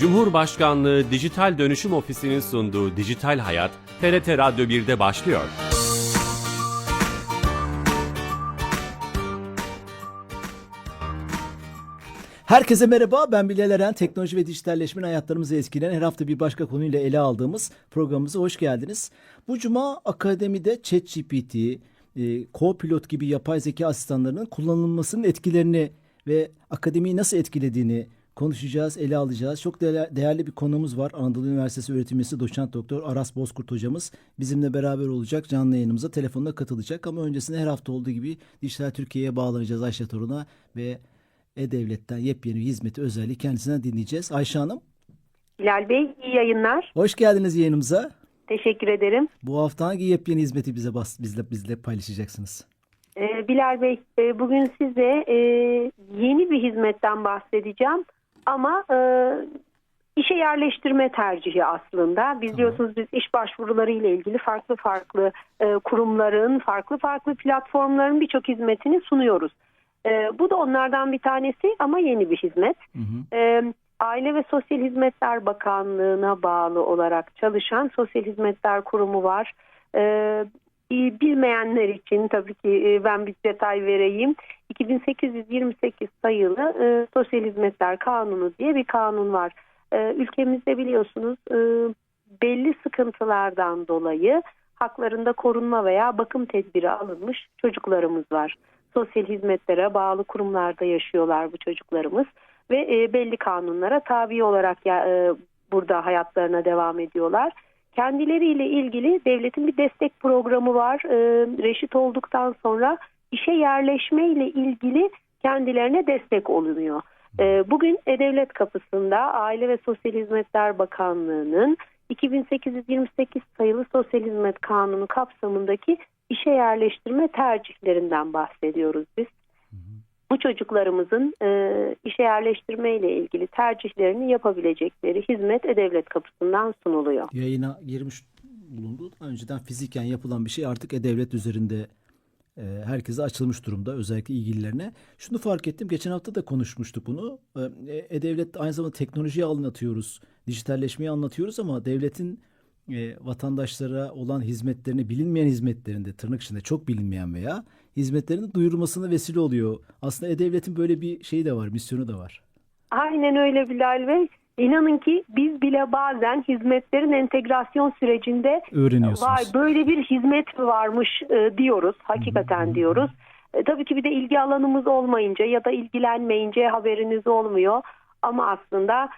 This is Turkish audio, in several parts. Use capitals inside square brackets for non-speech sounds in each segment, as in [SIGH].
Cumhurbaşkanlığı Dijital Dönüşüm Ofisi'nin sunduğu Dijital Hayat, TRT Radyo 1'de başlıyor. Herkese merhaba. Ben Bilal Eren. Teknoloji ve dijitalleşmenin hayatlarımızı etkileyen her hafta bir başka konuyla ele aldığımız programımıza hoş geldiniz. Bu cuma akademide ChatGPT, e, Copilot gibi yapay zeka asistanlarının kullanılmasının etkilerini ve akademiyi nasıl etkilediğini konuşacağız, ele alacağız. Çok değerli, bir konuğumuz var. Anadolu Üniversitesi öğretim üyesi doçent doktor Aras Bozkurt hocamız bizimle beraber olacak. Canlı yayınımıza telefonla katılacak ama öncesinde her hafta olduğu gibi Dijital Türkiye'ye bağlanacağız Ayşe Torun'a ve e-Devlet'ten yepyeni bir hizmeti özelliği kendisinden dinleyeceğiz. Ayşe Hanım Bilal Bey iyi yayınlar. hoş geldiniz yayınımıza. Teşekkür ederim. Bu hafta hangi yepyeni hizmeti bize bas, bizle bizle paylaşacaksınız? Ee, Bilal Bey e, bugün size e, yeni bir hizmetten bahsedeceğim ama e, işe yerleştirme tercihi aslında. Biz diyorsunuz biz iş başvuruları ile ilgili farklı farklı e, kurumların, farklı farklı platformların birçok hizmetini sunuyoruz. E, bu da onlardan bir tanesi ama yeni bir hizmet. Hı hı. E, Aile ve Sosyal Hizmetler Bakanlığı'na bağlı olarak çalışan Sosyal Hizmetler Kurumu var. E, bilmeyenler için tabii ki e, ben bir detay vereyim. 2828 sayılı e, Sosyal Hizmetler Kanunu diye bir kanun var. E, ülkemizde biliyorsunuz belli sıkıntılardan dolayı haklarında korunma veya bakım tedbiri alınmış çocuklarımız var. Sosyal hizmetlere bağlı kurumlarda yaşıyorlar bu çocuklarımız ve belli kanunlara tabi olarak ya, burada hayatlarına devam ediyorlar. Kendileriyle ilgili devletin bir destek programı var. E, reşit olduktan sonra işe yerleşme ile ilgili kendilerine destek olunuyor. E, bugün E-Devlet kapısında Aile ve Sosyal Hizmetler Bakanlığı'nın 2828 sayılı Sosyal Hizmet Kanunu kapsamındaki işe yerleştirme tercihlerinden bahsediyoruz biz. Bu çocuklarımızın e, işe yerleştirme ile ilgili tercihlerini yapabilecekleri hizmet E-Devlet kapısından sunuluyor. Yayına girmiş bulundu. Önceden fiziken yapılan bir şey artık e-devlet üzerinde e, herkese açılmış durumda özellikle ilgililerine. Şunu fark ettim. Geçen hafta da konuşmuştuk bunu. E, E-Devlet aynı zamanda teknolojiyi anlatıyoruz. Dijitalleşmeyi anlatıyoruz ama devletin e, vatandaşlara olan hizmetlerini bilinmeyen hizmetlerinde tırnak içinde çok bilinmeyen veya hizmetlerinin duyurulmasına vesile oluyor. Aslında E-Devlet'in böyle bir şeyi de var, misyonu da var. Aynen öyle Bilal Bey. İnanın ki biz bile bazen hizmetlerin entegrasyon sürecinde Öğreniyorsunuz. vay böyle bir hizmet mi varmış e, diyoruz. Hakikaten diyoruz. E, tabii ki bir de ilgi alanımız olmayınca ya da ilgilenmeyince haberiniz olmuyor. Ama aslında e,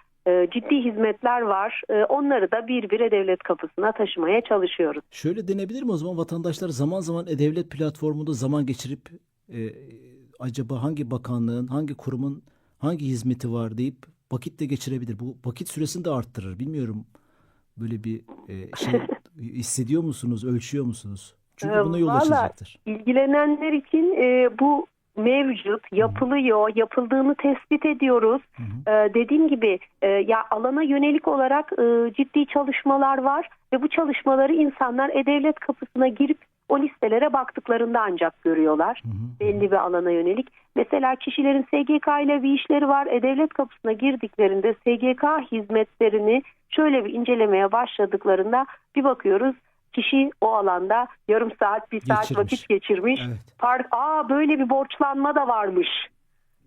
ciddi hizmetler var. E, onları da bir bir devlet kapısına taşımaya çalışıyoruz. Şöyle denebilir mi o zaman vatandaşlar zaman zaman e-devlet platformunda zaman geçirip e, acaba hangi bakanlığın, hangi kurumun hangi hizmeti var deyip vakit de geçirebilir. Bu vakit süresini de arttırır. Bilmiyorum böyle bir e, şey [LAUGHS] hissediyor musunuz, ölçüyor musunuz? Çünkü Ee, buna yol valla açacaktır. İlgilenenler için e, bu mevcut, yapılıyor, yapıldığını tespit ediyoruz. Ee, dediğim gibi e, ya alana yönelik olarak e, ciddi çalışmalar var ve bu çalışmaları insanlar e-devlet kapısına girip o listelere baktıklarında ancak görüyorlar. Belli bir alana yönelik. Mesela kişilerin SGK ile bir işleri var. E-devlet kapısına girdiklerinde SGK hizmetlerini şöyle bir incelemeye başladıklarında bir bakıyoruz kişi o alanda yarım saat, bir saat Geçirmiş. vakit geçirmiş. Evet. Par- Aa böyle bir borçlanma da varmış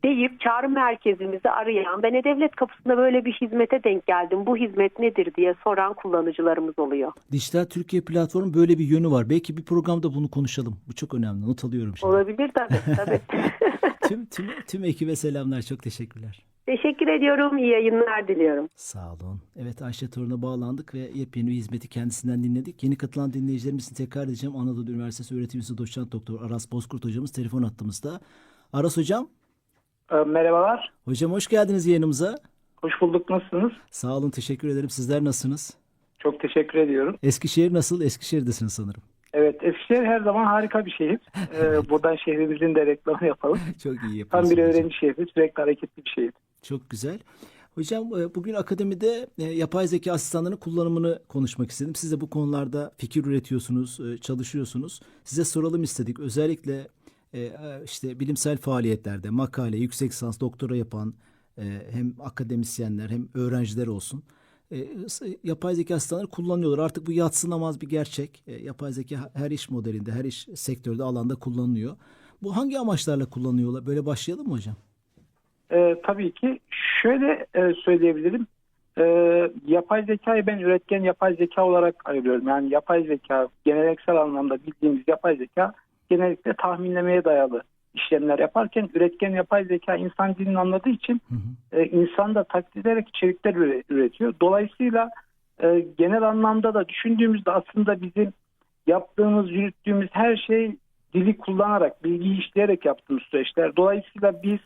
deyip çağrı merkezimizi arayan ben devlet kapısında böyle bir hizmete denk geldim bu hizmet nedir diye soran kullanıcılarımız oluyor. Dijital Türkiye platformu böyle bir yönü var. Belki bir programda bunu konuşalım. Bu çok önemli. Not alıyorum şimdi. Olabilir tabii. tabii. [LAUGHS] tüm, tüm, tüm ekibe selamlar. Çok teşekkürler. Teşekkür ediyorum. İyi yayınlar diliyorum. Sağ olun. Evet Ayşe Torun'a bağlandık ve yepyeni bir hizmeti kendisinden dinledik. Yeni katılan dinleyicilerimiz için tekrar edeceğim. Anadolu Üniversitesi öğretim üyesi doçent doktor Aras Bozkurt hocamız telefon attığımızda. Aras hocam, Ee, Merhabalar. hocam hoş geldiniz yayınımıza. Hoş bulduk. Nasılsınız? Sağ olun, teşekkür ederim. Sizler nasılsınız? Çok teşekkür ediyorum. Eskişehir nasıl? Eskişehir'desiniz sanırım. Evet, Eskişehir her zaman harika bir şehir. [LAUGHS] Ee, buradan şehrimizin de reklamı yapalım. Çok iyi Tam yapıyorsunuz. bir hocam. öğrenci şehri, sürekli hareketli bir şehir. Çok güzel. Hocam e, bugün akademide e, yapay zeka asistanlarının kullanımını konuşmak istedim. Siz de bu konularda fikir üretiyorsunuz, e, çalışıyorsunuz. Size soralım istedik. Özellikle işte bilimsel faaliyetlerde makale, yüksek lisans, doktora yapan hem akademisyenler hem öğrenciler olsun yapay zeka asistanları kullanıyorlar. Artık bu yatsınamaz bir gerçek. Yapay zeka her iş modelinde, her iş sektörde, alanda kullanılıyor. Bu hangi amaçlarla kullanıyorlar? Böyle başlayalım mı hocam? E, tabii ki şöyle e, söyleyebilirim. E, yapay zekayı ben üretken yapay zeka olarak ayırıyorum. Yani yapay zeka geleneksel anlamda bildiğimiz yapay zeka genellikle tahminlemeye dayalı işlemler yaparken üretken yapay zeka insan dilini anladığı için Hı hı. e, insan da taklit ederek içerikler üre- üretiyor. Dolayısıyla e, genel anlamda da düşündüğümüzde aslında bizim yaptığımız, yürüttüğümüz her şey dili kullanarak, bilgiyi işleyerek yaptığımız süreçler. Dolayısıyla biz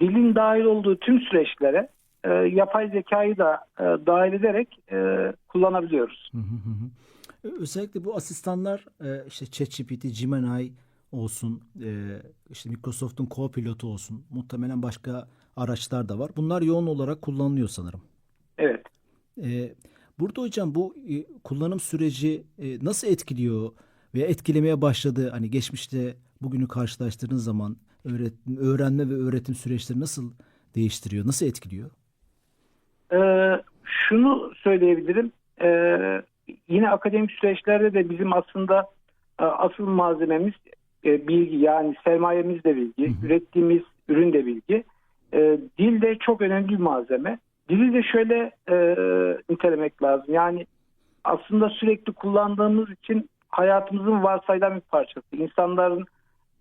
dilin dahil olduğu tüm süreçlere e, yapay zekayı da e, dahil ederek e, kullanabiliyoruz. Hı hı hı hı. Özellikle bu asistanlar e, işte ChatGPT, Gemini olsun, e, işte Microsoft'un Copilot'u olsun, muhtemelen başka araçlar da var. Bunlar yoğun olarak kullanılıyor sanırım. Evet. E, Burada hocam bu e, kullanım süreci e, nasıl etkiliyor veya etkilemeye başladı? Hani geçmişte bugünü karşılaştırdığınız zaman öğretim, öğrenme ve öğretim süreçleri nasıl değiştiriyor, nasıl etkiliyor? Ee, şunu söyleyebilirim. Ee, yine akademik süreçlerde de bizim aslında e, asıl malzememiz e, bilgi yani sermayemiz de bilgi, Hı hı. ürettiğimiz ürün de bilgi. Ee, dil de çok önemli bir malzeme. Dili de şöyle e, nitelemek lazım. Yani aslında sürekli kullandığımız için hayatımızın varsayılan bir parçası. İnsanların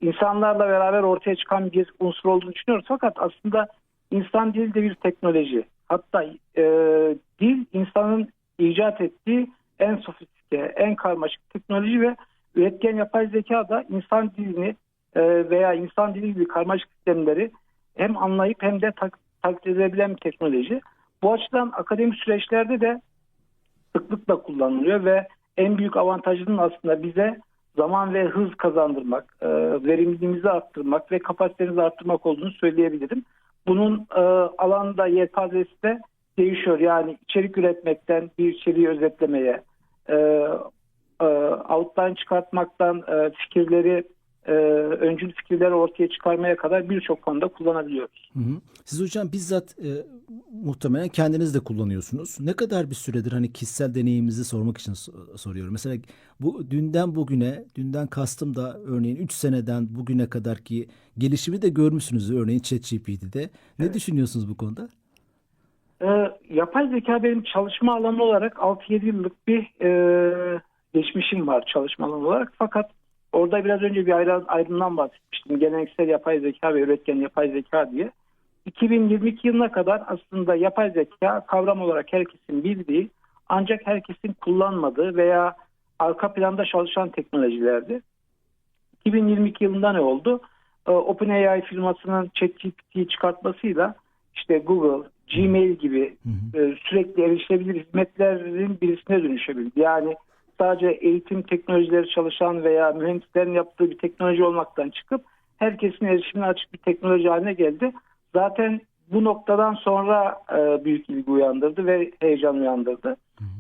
insanlarla beraber ortaya çıkan bir unsur olduğunu düşünüyoruz. Fakat aslında insan dili de bir teknoloji. Hatta e, dil insanın icat ettiği en sofistike, en karmaşık teknoloji ve üretken yapay zeka da insan dilini e, veya insan dili gibi karmaşık sistemleri hem anlayıp hem de tak, taklit edebilen bir teknoloji. Bu açıdan akademik süreçlerde de sıklıkla kullanılıyor ve en büyük avantajının aslında bize zaman ve hız kazandırmak, e, verimliliğimizi arttırmak ve kapasitemizi arttırmak olduğunu söyleyebilirim. Bunun e, alanda yelpazesi de değişiyor. Yani içerik üretmekten bir içeriği özetlemeye, e, e, çıkartmaktan fikirleri, e, öncül fikirleri ortaya çıkarmaya kadar birçok konuda kullanabiliyoruz. Hı hı. Siz hocam bizzat e, muhtemelen kendiniz de kullanıyorsunuz. Ne kadar bir süredir hani kişisel deneyiminizi sormak için so- soruyorum. Mesela bu dünden bugüne, dünden kastım da örneğin 3 seneden bugüne kadar ki gelişimi de görmüşsünüz örneğin ChatGPT'de. Ne düşünüyorsunuz bu konuda? E, yapay zeka benim çalışma alanı olarak 6-7 yıllık bir e, geçmişim var çalışma alanı olarak. Fakat orada biraz önce bir ayrı, ayrımdan bahsetmiştim. Geleneksel yapay zeka ve üretken yapay zeka diye. 2022 yılına kadar aslında yapay zeka kavram olarak herkesin bildiği ancak herkesin kullanmadığı veya arka planda çalışan teknolojilerdi. 2022 yılında ne oldu? Ee, OpenAI firmasının ChatGPT'yi çıkartmasıyla işte Google, Gmail gibi Hı hı. e, sürekli erişilebilir hizmetlerin birisine dönüşebildi. Yani sadece eğitim teknolojileri çalışan veya mühendislerin yaptığı bir teknoloji olmaktan çıkıp herkesin erişimine açık bir teknoloji haline geldi. Zaten bu noktadan sonra e, büyük ilgi uyandırdı ve heyecan uyandırdı.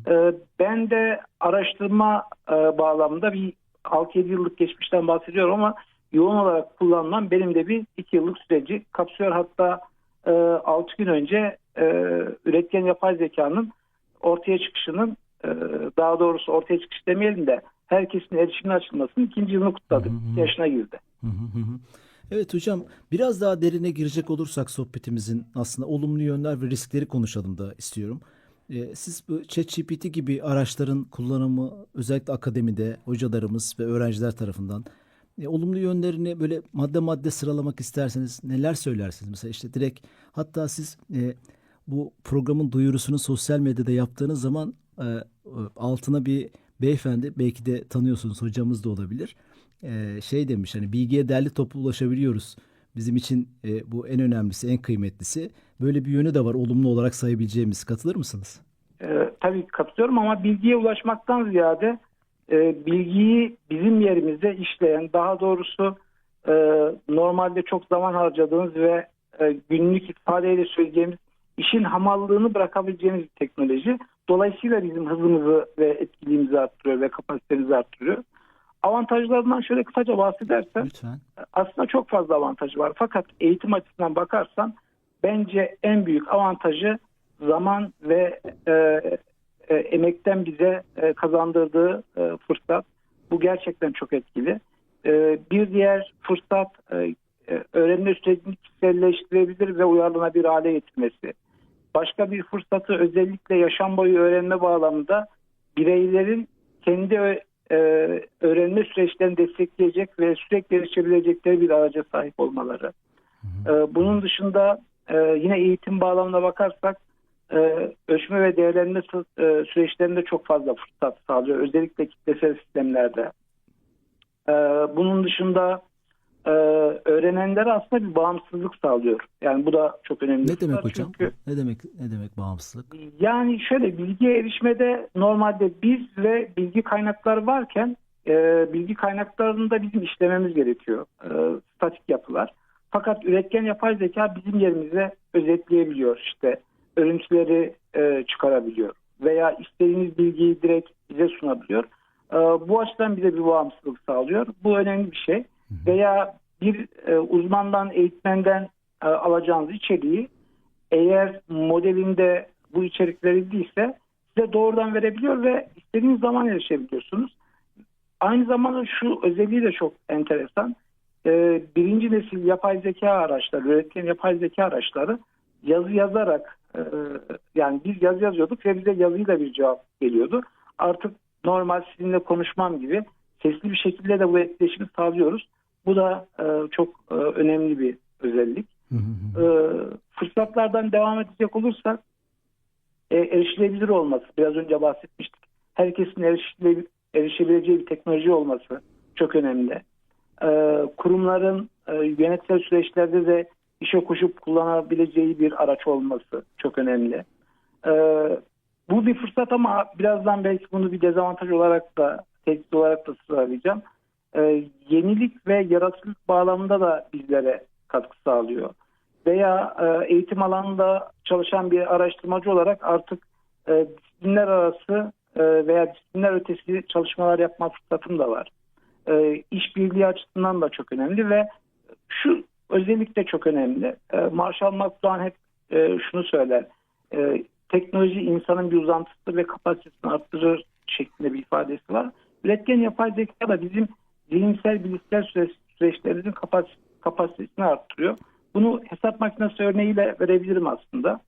E, ben de araştırma e, bağlamında bir 6-7 yıllık geçmişten bahsediyorum ama yoğun olarak kullanmam benim de bir 2 yıllık süreci kapsıyor. Hatta e, 6 gün önce e, üretken yapay zekanın ortaya çıkışının daha doğrusu ortaya çıkış demeyelim de herkesin erişimine açılmasının ikinci yılını kutladık. Hı hı. Yaşına girdi. Hı hı hı hı. Evet hocam biraz daha derine girecek olursak sohbetimizin aslında olumlu yönler ve riskleri konuşalım da istiyorum. Ee, siz bu ChatGPT gibi araçların kullanımı özellikle akademide hocalarımız ve öğrenciler tarafından e, olumlu yönlerini böyle madde madde sıralamak isterseniz neler söylersiniz? Mesela işte direkt hatta siz e, bu programın duyurusunu sosyal medyada yaptığınız zaman e, altına bir beyefendi belki de tanıyorsunuz hocamız da olabilir. E, şey demiş hani bilgiye derli toplu ulaşabiliyoruz. Bizim için e, bu en önemlisi, en kıymetlisi. Böyle bir yönü de var olumlu olarak sayabileceğimiz. Katılır mısınız? E, tabii katılıyorum ama bilgiye ulaşmaktan ziyade e, bilgiyi bizim yerimizde işleyen, daha doğrusu e, normalde çok zaman harcadığımız ve e, günlük ifadeyle söyleyeceğimiz işin hamallığını bırakabileceğimiz bir teknoloji. Dolayısıyla bizim hızımızı ve etkiliğimizi arttırıyor ve kapasitemizi arttırıyor. Avantajlarından şöyle kısaca bahsedersem Lütfen. aslında çok fazla avantajı var. Fakat eğitim açısından bakarsan bence en büyük avantajı zaman ve e, e, emekten bize e, kazandırdığı e, fırsat. Bu gerçekten çok etkili. E, bir diğer fırsat e, e, öğrenme sürecini kişiselleştirebilir ve uyarlanabilir hale getirmesi. Başka bir fırsatı özellikle yaşam boyu öğrenme bağlamında bireylerin kendi ö- e, öğrenme süreçlerini destekleyecek ve sürekli erişebilecekleri bir araca sahip olmaları. E, bunun dışında e, yine eğitim bağlamına bakarsak e, ölçme ve değerlenme e, süreçlerinde çok fazla fırsat sağlıyor. Özellikle kitlesel sistemlerde. E, bunun dışında e, öğrenenlere aslında bir bağımsızlık sağlıyor. Yani bu da çok önemli. Ne demek fırsat. hocam? Çünkü Ne demek ne demek bağımsızlık? yani şöyle bilgiye erişmede normalde biz ve bilgi kaynakları varken e, bilgi kaynaklarını da bizim işlememiz gerekiyor. E, statik yapılar. Fakat üretken yapay zeka bizim yerimize özetleyebiliyor. İşte örüntüleri e, çıkarabiliyor. Veya istediğimiz bilgiyi direkt bize sunabiliyor. E, bu açıdan bize bir bağımsızlık sağlıyor. Bu önemli bir şey. Veya bir e, uzmandan, eğitmenden e, alacağınız içeriği eğer modelinde bu içerikleri değilse size doğrudan verebiliyor ve istediğiniz zaman erişebiliyorsunuz. Aynı zamanda şu özelliği de çok enteresan. Ee, birinci nesil yapay zeka araçları, üretken yapay zeka araçları yazı yazarak e, yani biz yazı yazıyorduk ve bize yazıyla bir cevap geliyordu. Artık normal sizinle konuşmam gibi sesli bir şekilde de bu etkileşimi sağlıyoruz. Bu da e, çok e, önemli bir özellik. Hı hı. E, fırsatlardan devam edecek olursak e, erişilebilir olması biraz önce bahsetmiştik. Herkesin erişile, erişebileceği bir teknoloji olması çok önemli. E, kurumların e, yönetsel süreçlerde de işe koşup kullanabileceği bir araç olması çok önemli. E, bu bir fırsat ama birazdan belki bunu bir dezavantaj olarak da tehdit olarak da sıralayacağım. E, yenilik ve yaratıcılık bağlamında da bizlere katkı sağlıyor veya e, eğitim alanında çalışan bir araştırmacı olarak artık e, disiplinler arası e, veya disiplinler ötesi çalışmalar yapma fırsatım da var. E, işbirliği açısından da çok önemli ve şu özellikle çok önemli. E, Marshall McLuhan hep e, şunu söyler. E, teknoloji insanın bir uzantısı ve kapasitesini arttırır şeklinde bir ifadesi var. Üretken yapay zeka da bizim zihinsel bilişsel süreç, süreçlerimizin kapas- kapasitesini arttırıyor. Bunu hesap makinesi örneğiyle verebilirim aslında.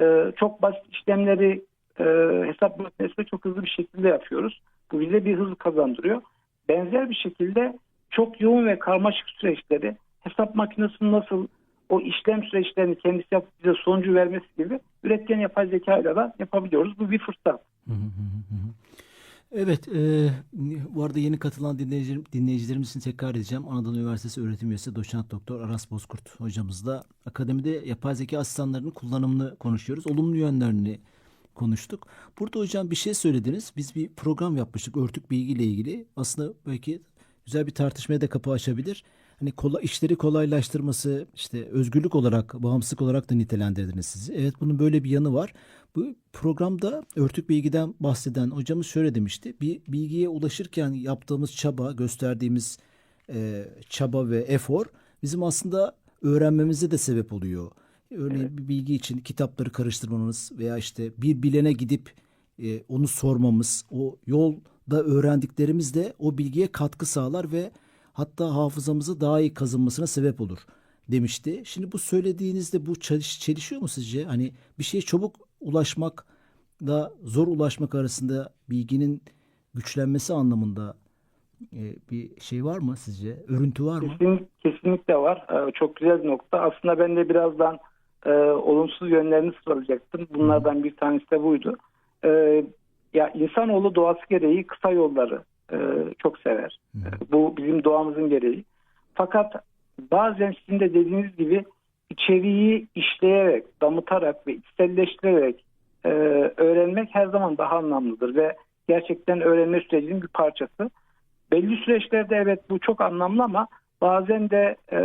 Ee, çok basit işlemleri e, hesap makinesiyle çok hızlı bir şekilde yapıyoruz. Bu bize bir hız kazandırıyor. Benzer bir şekilde çok yoğun ve karmaşık süreçleri hesap makinesinin nasıl o işlem süreçlerini kendisi yapıp bize sonucu vermesi gibi üretken yapay zeka ile de yapabiliyoruz. Bu bir fırsat. Hı hı hı. Evet, e, bu arada yeni katılan dinleyicilerim, dinleyicilerimiz için tekrar edeceğim. Anadolu Üniversitesi öğretim üyesi doçent doktor Aras Bozkurt hocamızla akademide yapay zeka asistanlarının kullanımını konuşuyoruz. Olumlu yönlerini konuştuk. Burada hocam bir şey söylediniz. Biz bir program yapmıştık örtük bilgi ile ilgili. Aslında belki güzel bir tartışmaya da kapı açabilir. Hani kolay, işleri kolaylaştırması, işte özgürlük olarak, bağımsızlık olarak da nitelendirdiniz sizi. Evet bunun böyle bir yanı var. Bu programda örtük bilgiden bahseden hocamız şöyle demişti. Bir bilgiye ulaşırken yaptığımız çaba, gösterdiğimiz e, çaba ve efor bizim aslında öğrenmemize de sebep oluyor. Örneğin bir bilgi için kitapları karıştırmamız veya işte bir bilene gidip e, onu sormamız, o yolda öğrendiklerimiz de o bilgiye katkı sağlar ve hatta hafızamızı daha iyi kazınmasına sebep olur demişti. Şimdi bu söylediğinizde bu çeliş, çelişiyor mu sizce? Hani bir şeye çabuk ulaşmak da zor ulaşmak arasında bilginin güçlenmesi anlamında e, bir şey var mı sizce? Örüntü var mı? Kesin, kesinlikle var. Ee, çok güzel bir nokta. Aslında ben de birazdan e, olumsuz yönlerini sıralayacaktım. Bunlardan bir tanesi de buydu. Ee, ya insanoğlu doğası gereği kısa yolları e, çok sever. E, Bu bizim doğamızın gereği. Fakat bazen sizin de dediğiniz gibi içeriği işleyerek, damıtarak ve içselleştirerek e, öğrenmek her zaman daha anlamlıdır ve gerçekten öğrenme sürecinin bir parçası. Belli süreçlerde evet bu çok anlamlı ama bazen de e,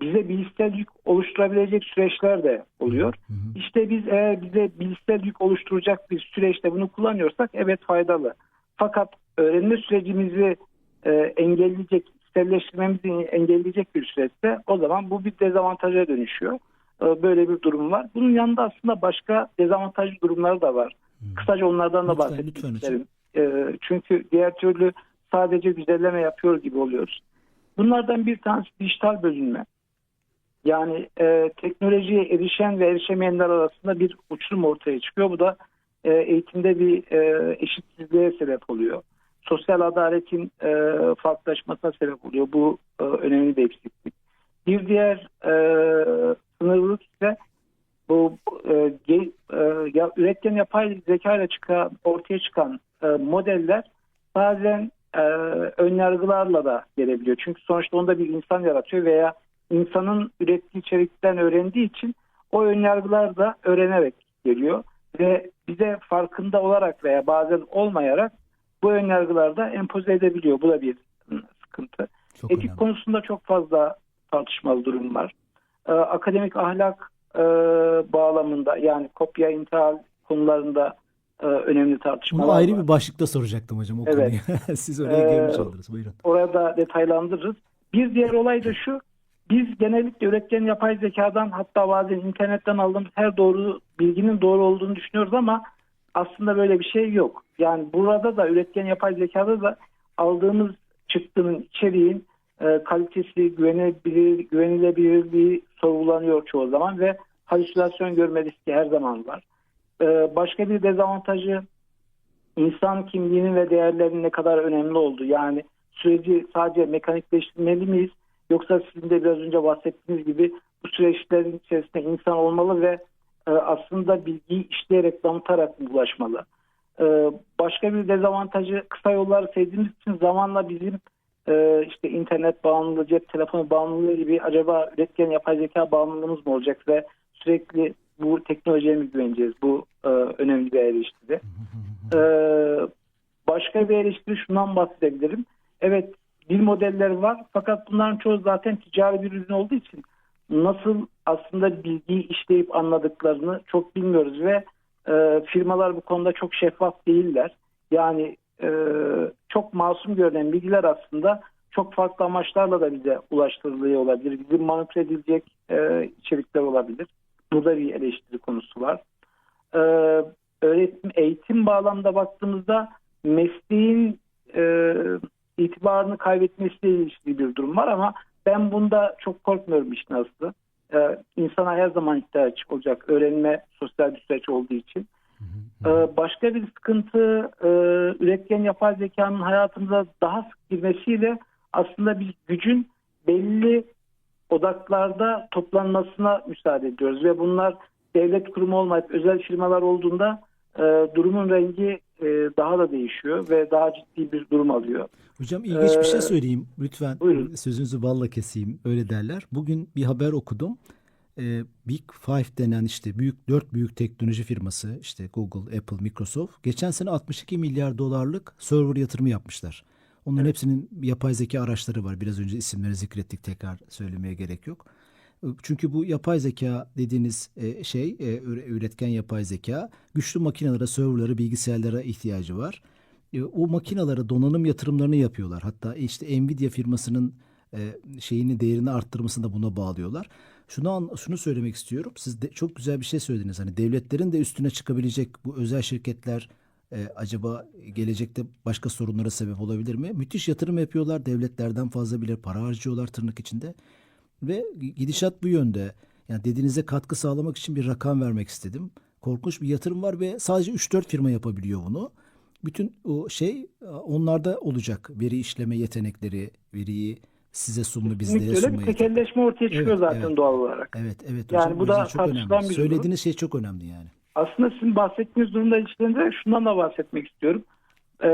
bize bilişsel yük oluşturabilecek süreçler de oluyor. Hı hı. İşte biz eğer bize bilişsel yük oluşturacak bir süreçte bunu kullanıyorsak evet faydalı. Fakat öğrenme sürecimizi e, engelleyecek, içselleştirmemizi engelleyecek bir süreçte o zaman bu bir dezavantaja dönüşüyor. e, böyle bir durum var. Bunun yanında aslında başka dezavantajlı durumları da var. Kısaca onlardan da Lütfen, bahsetmek lütfen isterim. E, çünkü diğer türlü sadece güzelleme yapıyor gibi oluyoruz. Bunlardan bir tanesi dijital bölünme. Yani e, teknolojiye erişen ve erişemeyenler arasında bir uçurum ortaya çıkıyor. Bu da e, eğitimde bir e, eşitsizliğe sebep oluyor. Sosyal adaletin e, farklılaşmasına sebep oluyor. Bu e, önemli bir eksiklik. Bir diğer e, sınırlılık ise bu e, ge- e, ya, üretken yapay zeka ile çıkan, ortaya çıkan e, modeller bazen e, önyargılarla da gelebiliyor. Çünkü sonuçta onda bir insan yaratıyor veya insanın ürettiği içerikten öğrendiği için o önyargılar da öğrenerek geliyor ve bize farkında olarak veya bazen olmayarak bu önyargılar da empoze edebiliyor. Bu da bir sıkıntı. Çok Etik önemli. konusunda çok fazla tartışmalı durum var. Ee, akademik ahlak e, bağlamında yani kopya intihal konularında e, önemli tartışmalar Bunu ayrı var. bir başlıkta soracaktım hocam o Evet. konuyu. [LAUGHS] Siz oraya Ee, girmiş oldunuz. Buyurun. Orada detaylandırırız. Bir diğer olay da şu. Biz genellikle üretken yapay zekadan hatta bazen internetten aldığımız her doğru bilginin doğru olduğunu düşünüyoruz ama aslında böyle bir şey yok. Yani burada da üretken yapay zekada da aldığımız çıktının içeriğin e, kalitesi, güvenebilir, güvenilebilirliği sorgulanıyor çoğu zaman ve halüsinasyon görme riski her zaman var. E, başka bir dezavantajı insan kimliğinin ve değerlerinin ne kadar önemli olduğu. Yani süreci sadece mekanikleştirmeli miyiz? Yoksa sizin de biraz önce bahsettiğiniz gibi bu süreçlerin içerisinde insan olmalı ve e, aslında bilgiyi işleyerek damıtarak mı ulaşmalı? E, başka bir dezavantajı kısa yolları sevdiğimiz için zamanla bizim e, işte internet bağımlılığı, cep telefonu bağımlılığı gibi acaba üretken yapay zeka bağımlılığımız mı olacak ve sürekli bu teknolojiye mi güveneceğiz? Bu e, önemli bir eleştiri. [LAUGHS] E, başka bir eleştiri şundan bahsedebilirim. Evet dil modelleri var fakat bunların çoğu zaten ticari bir ürün olduğu için nasıl aslında bilgiyi işleyip anladıklarını çok bilmiyoruz ve e, firmalar bu konuda çok şeffaf değiller. Yani e, çok masum görünen bilgiler aslında çok farklı amaçlarla da bize ulaştırılıyor olabilir. Bizim manipüle edilecek e, içerikler olabilir. Burada bir eleştiri konusu var. E, öğretim, eğitim bağlamda baktığımızda mesleğin e, itibarını kaybetmesiyle ilişkili bir durum var ama ben bunda çok korkmuyorum işin aslı. Ee, insana her zaman ihtiyaç olacak öğrenme sosyal bir süreç olduğu için. Ee, başka bir sıkıntı e, üretken yapay zekanın hayatımıza daha sık girmesiyle aslında biz gücün belli odaklarda toplanmasına müsaade ediyoruz ve bunlar devlet kurumu olmayıp özel firmalar olduğunda e, durumun rengi e, daha da değişiyor ve daha ciddi bir durum alıyor. Hocam ilginç bir şey Ee, söyleyeyim lütfen. buyurun. Sözünüzü balla keseyim. Öyle derler. Bugün bir haber okudum. Ee, Big Five denen işte büyük dört büyük teknoloji firması işte Google, Apple, Microsoft geçen sene 62 milyar dolarlık server yatırımı yapmışlar. Onların hepsinin yapay zeka araçları var. Biraz önce isimleri zikrettik tekrar söylemeye gerek yok. Çünkü bu yapay zeka dediğiniz e, şey e, üre- üretken yapay zeka güçlü makinelere, serverlara, bilgisayarlara ihtiyacı var. E, O makinalara donanım yatırımlarını yapıyorlar. Hatta işte Nvidia firmasının şeyini değerini arttırmasını da buna bağlıyorlar. Şunu şunu söylemek istiyorum. Siz de çok güzel bir şey söylediniz. Hani devletlerin de üstüne çıkabilecek bu özel şirketler e, acaba gelecekte başka sorunlara sebep olabilir mi? Müthiş yatırım yapıyorlar. Devletlerden fazla bile para harcıyorlar tırnak içinde. Ve gidişat bu yönde. Yani dediğinize katkı sağlamak için bir rakam vermek istedim. Korkunç bir yatırım var ve sadece 3-4 firma yapabiliyor bunu. Bütün o şey onlarda olacak. Veri işleme yetenekleri, veriyi size sunma, bizlere Kesinlikle öyle sunma bir tekelleşme ortaya çıkıyor Evet, zaten evet. doğal olarak. Evet, evet Yani hocam. bu da çok önemli. bir durum. Söylediğiniz şey çok önemli yani. Aslında sizin bahsettiğiniz durumda ilişkilerinde şundan da bahsetmek istiyorum. Ee,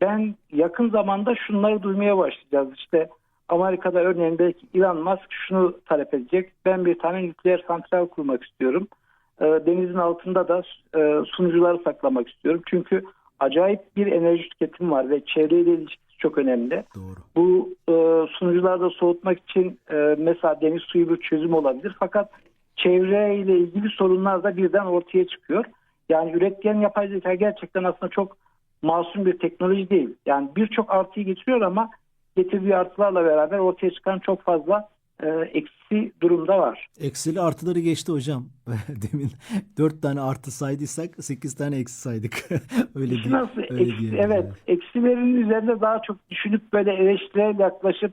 ben yakın zamanda şunları duymaya başlayacağız. İşte Amerika'da örneğin belki Elon Musk şunu talep edecek. Ben bir tane nükleer santral kurmak istiyorum. Ee, denizin altında da e, sunucuları saklamak istiyorum. Çünkü acayip bir enerji tüketim var ve çevreyle ilişkisi çok önemli. Doğru. Bu e, sunucuları da soğutmak için e, mesela deniz suyu bir çözüm olabilir. Fakat çevreyle ilgili sorunlar da birden ortaya çıkıyor. Yani üretken yapay zeka gerçekten aslında çok masum bir teknoloji değil. Yani birçok artıyı getiriyor ama getirdiği artılarla beraber ortaya çıkan çok fazla e, eksi durumda var. Eksili artıları geçti hocam. [LAUGHS] Demin dört tane artı saydıysak sekiz tane eksi saydık. [LAUGHS] öyle değil. nasıl? öyle Eksi- evet, yani. eksilerin üzerinde daha çok düşünüp böyle eleştirel yaklaşıp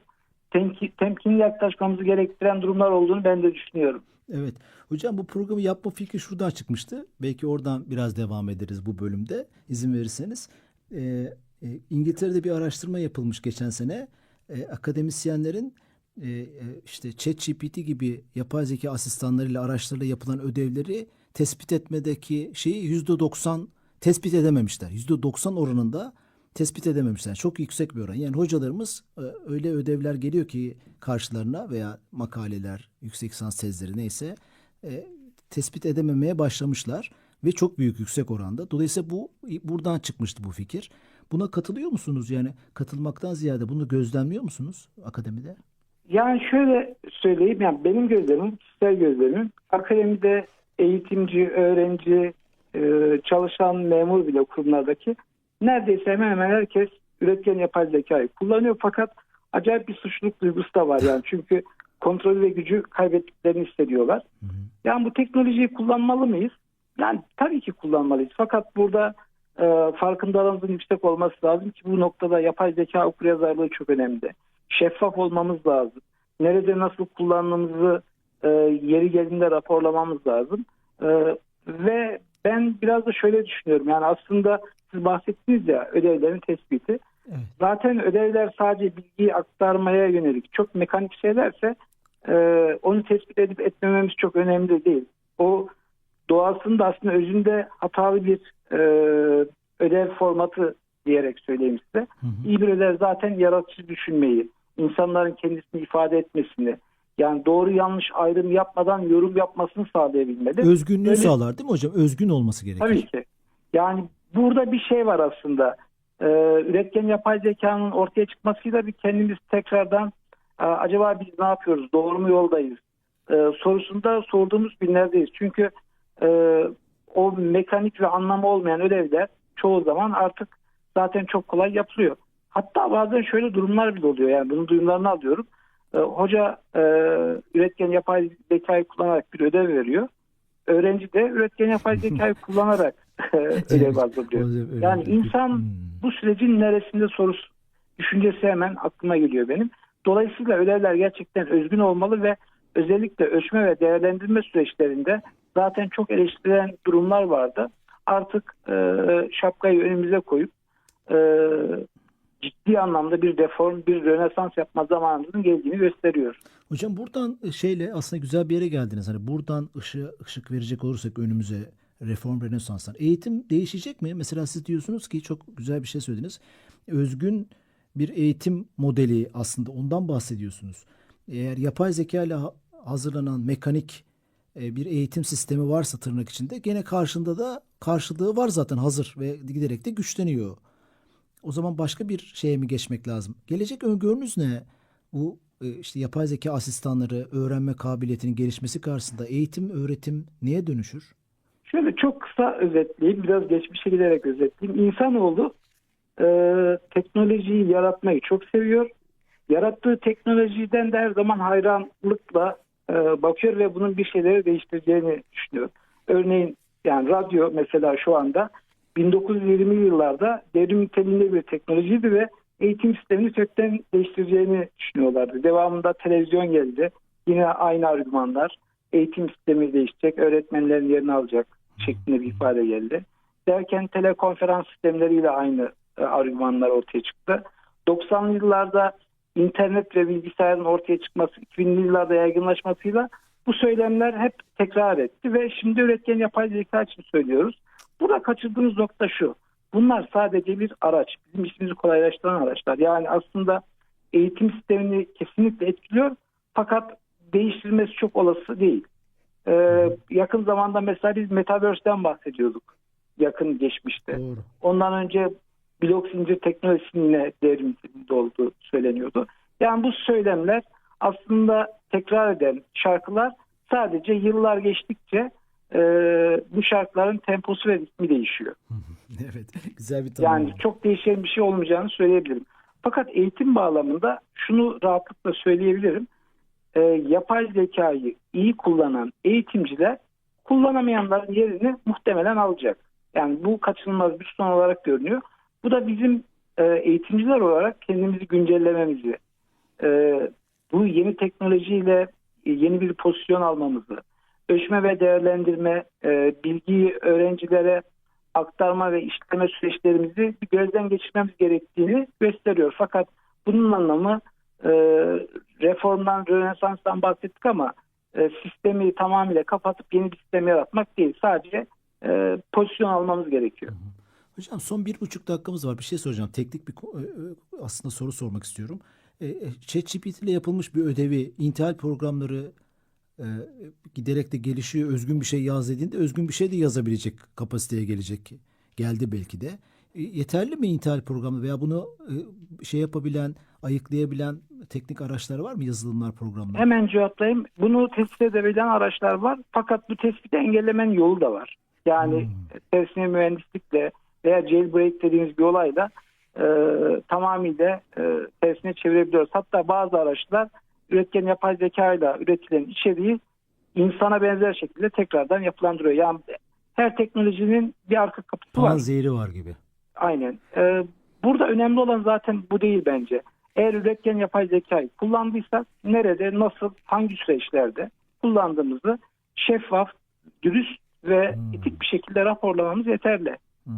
temki, temkinli yaklaşmamızı gerektiren durumlar olduğunu ben de düşünüyorum. Evet. Hocam bu programı yapma fikri şuradan çıkmıştı. Belki oradan biraz devam ederiz bu bölümde izin verirseniz. Ee, e, İngiltere'de bir araştırma yapılmış geçen sene. Ee, akademisyenlerin e, e, işte ChatGPT gibi yapay zeka asistanlarıyla araçlarla yapılan ödevleri tespit etmedeki şeyi yüzde 90 tespit edememişler. Yüzde 90 oranında tespit edememişler. Çok yüksek bir oran. Yani hocalarımız e, öyle ödevler geliyor ki karşılarına veya makaleler, yüksek lisans tezleri neyse e, tespit edememeye başlamışlar ve çok büyük yüksek oranda. Dolayısıyla bu buradan çıkmıştı bu fikir. Buna katılıyor musunuz? Yani katılmaktan ziyade bunu gözlemliyor musunuz akademide? Yani şöyle söyleyeyim, yani benim gözlemim, kişisel gözlemim, akademide eğitimci, öğrenci, e, çalışan memur bile kurumlardaki neredeyse hemen hemen herkes üretken yapay zekayı kullanıyor. Fakat acayip bir suçluluk duygusu da var yani. Çünkü kontrol ve gücü kaybettiklerini hissediyorlar. Yani bu teknolojiyi kullanmalı mıyız? Yani tabii ki kullanmalıyız. Fakat burada e, farkındalığımızın yüksek olması lazım ki bu noktada yapay zeka okuryazarlığı çok önemli. Şeffaf olmamız lazım. Nerede nasıl kullandığımızı e, yeri geldiğinde raporlamamız lazım. E, ve ben biraz da şöyle düşünüyorum. Yani aslında siz bahsettiniz ya ödevlerin tespiti. Evet. Zaten ödevler sadece bilgiyi aktarmaya yönelik çok mekanik şeylerse e, onu tespit edip etmememiz çok önemli değil. O doğasında aslında özünde hatalı bir e, ödev formatı diyerek söyleyeyim size. Hı hı. İyi bir ödev zaten yaratıcı düşünmeyi, insanların kendisini ifade etmesini, yani doğru yanlış ayrım yapmadan yorum yapmasını sağlayabilmeli. Özgünlüğü Öyle- sağlar değil mi hocam? Özgün olması gerekir. Tabii ki. Yani burada bir şey var aslında. Ee, üretken yapay zekanın ortaya çıkmasıyla bir kendimiz tekrardan "Aa, acaba biz ne yapıyoruz? Doğru mu yoldayız? Ee, sorusunda sorduğumuz günlerdeyiz. Çünkü e, o mekanik ve anlamı olmayan ödevler çoğu zaman artık zaten çok kolay yapılıyor. Hatta bazen şöyle durumlar bile oluyor. Yani bunun duyumlarını alıyorum. Ee, hoca e, üretken yapay zekayı kullanarak bir ödev veriyor. Öğrenci de üretken yapay [LAUGHS] zekayı kullanarak e, ödev hazırlıyor. Yani insan Hmm. bu sürecin neresinde sorusu düşüncesi hemen aklıma geliyor benim. Dolayısıyla ödevler gerçekten özgün olmalı ve özellikle ölçme ve değerlendirme süreçlerinde zaten çok eleştirilen durumlar vardı. Artık e, şapkayı önümüze koyup e, ciddi anlamda bir reform, bir rönesans yapma zamanımızın geldiğini gösteriyor. Hocam buradan e, şeyle aslında güzel bir yere geldiniz. Hani buradan ışığı, ışık verecek olursak önümüze reform rönesanslar. Eğitim değişecek mi? Mesela siz diyorsunuz ki çok güzel bir şey söylediniz. Özgün bir eğitim modeli aslında ondan bahsediyorsunuz. Eğer yapay zeka ile ha- hazırlanan mekanik bir eğitim sistemi varsa tırnak içinde gene karşında da karşılığı var zaten hazır ve giderek de güçleniyor. O zaman başka bir şeye mi geçmek lazım? Gelecek öngörünüz ne? Bu e, işte yapay zeka asistanları, öğrenme kabiliyetinin gelişmesi karşısında eğitim, öğretim neye dönüşür? Şöyle çok kısa özetleyeyim, biraz geçmişe giderek özetleyeyim. İnsanoğlu e, teknolojiyi yaratmayı çok seviyor. Yarattığı teknolojiden de her zaman hayranlıkla e, bakıyor ve bunun bir şeyleri değiştireceğini düşünüyor. Örneğin yani radyo mesela şu anda 1920'li yıllarda devrim niteliğinde bir teknolojiydi ve eğitim sistemini kökten değiştireceğini düşünüyorlardı. Devamında televizyon geldi. Yine aynı argümanlar. Eğitim sistemi değişecek, öğretmenlerin yerini alacak şeklinde bir ifade geldi. Derken telekonferans sistemleriyle aynı e, argümanlar ortaya çıktı. 90'lı yıllarda internet ve bilgisayarın ortaya çıkması, 2000'li yıllarda yaygınlaşmasıyla bu söylemler hep tekrar etti ve şimdi üretken yapay zeka için söylüyoruz. Burada kaçırdığımız nokta şu. Bunlar sadece bir araç. Bizim işimizi kolaylaştıran araçlar. Yani aslında eğitim sistemini kesinlikle etkiliyor. Fakat değiştirilmesi çok olası değil. Ee, yakın zamanda mesela biz Metaverse'den bahsediyorduk. Yakın geçmişte. Doğru. Ondan önce blok zincir teknolojisinin yine devrim niteliğinde olduğu söyleniyordu. Yani bu söylemler aslında tekrar eden şarkılar sadece yıllar geçtikçe e, bu şarkıların temposu ve ritmi değişiyor. [LAUGHS] evet, güzel bir tanım. Yani çok değişen bir şey olmayacağını söyleyebilirim. Fakat eğitim bağlamında şunu rahatlıkla söyleyebilirim. e, yapay zekayı iyi kullanan eğitimciler kullanamayanların yerini muhtemelen alacak. Yani bu kaçınılmaz bir son olarak görünüyor. Bu da bizim e, eğitimciler olarak kendimizi güncellememizi, e, bu yeni teknolojiyle yeni bir pozisyon almamızı, ölçme ve değerlendirme, e, bilgiyi öğrencilere aktarma ve işleme süreçlerimizi gözden geçirmemiz gerektiğini gösteriyor. Fakat bunun anlamı e, reformdan, rönesanstan bahsettik ama e, sistemi tamamıyla kapatıp yeni bir sistem yaratmak değil. Sadece e, pozisyon almamız gerekiyor. Hocam son bir buçuk dakikamız var. Bir şey soracağım. Teknik bir e, e, aslında soru sormak istiyorum. E, ChatGPT ile yapılmış bir ödevi, intihal programları e, giderek de gelişiyor. Özgün bir şey yaz dediğinde özgün bir şey de yazabilecek kapasiteye gelecek. Geldi belki de. E, yeterli mi intihal programı veya bunu e, şey yapabilen, ayıklayabilen teknik araçlar var mı? Yazılımlar, programlar? Hemen cevaplayayım. Bunu tespit edebilen araçlar var. Fakat bu tespiti engellemenin yolu da var. Yani Hmm. tersine mühendislikle veya jailbreak dediğimiz bir olayla e, tamamıyla e, tersine çevirebiliyoruz. Hatta bazı araçlar üretken yapay zeka ile üretilen içeriği insana benzer şekilde tekrardan yapılandırıyor. Yani her teknolojinin bir arka kapısı Puan var. zehri var gibi. Aynen. Ee, burada önemli olan zaten bu değil bence. Eğer üretken yapay zekayı kullandıysak nerede, nasıl, hangi süreçlerde kullandığımızı şeffaf, dürüst ve Hmm. etik bir şekilde raporlamamız yeterli. Hmm.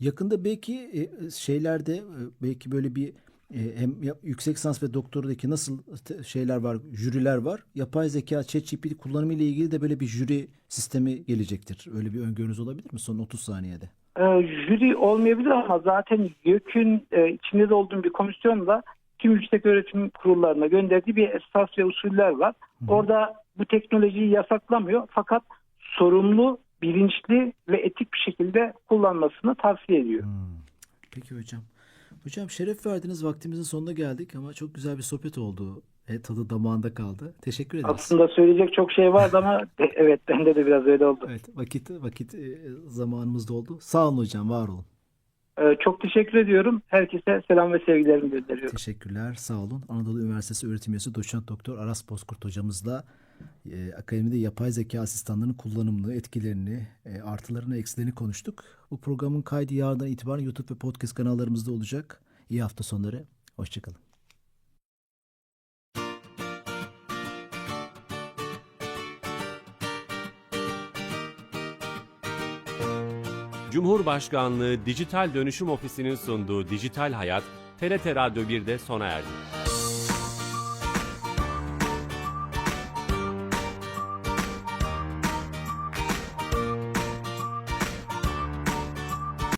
Yakında belki e, şeylerde e, belki böyle bir e, hem yüksek lisans ve doktoradaki nasıl şeyler var, jüriler var. Yapay zeka, ChatGPT kullanımı ile ilgili de böyle bir jüri sistemi gelecektir. Öyle bir öngörünüz olabilir mi son 30 saniyede? Ee, jüri olmayabilir ama zaten YÖK'ün e, içinde de olduğum bir komisyonla tüm yüksek öğretim kurullarına gönderdiği bir esas ve usuller var. Orada bu teknolojiyi yasaklamıyor fakat sorumlu, bilinçli ve etik bir şekilde kullanmasını tavsiye ediyor. Hmm. Peki hocam. Hocam şeref verdiniz. Vaktimizin sonuna geldik ama çok güzel bir sohbet oldu. E, tadı damağında kaldı. Teşekkür ederiz. Aslında söyleyecek çok şey vardı ama [LAUGHS] e, evet bende de biraz öyle oldu. Evet, vakit vakit e, zamanımız doldu. Sağ olun hocam, var olun. Ee, çok teşekkür ediyorum. Herkese selam ve sevgilerimi gönderiyorum. Teşekkürler, sağ olun. Anadolu Üniversitesi öğretim üyesi doçent doktor Aras Bozkurt hocamızla e, akademide yapay zeka asistanlarının kullanımını, etkilerini, e, artılarını, eksilerini konuştuk. Bu programın kaydı yarından itibaren YouTube ve podcast kanallarımızda olacak. İyi hafta sonları, hoşçakalın. Cumhurbaşkanlığı Dijital Dönüşüm Ofisi'nin sunduğu Dijital Hayat, TRT Radyo 1'de sona erdi.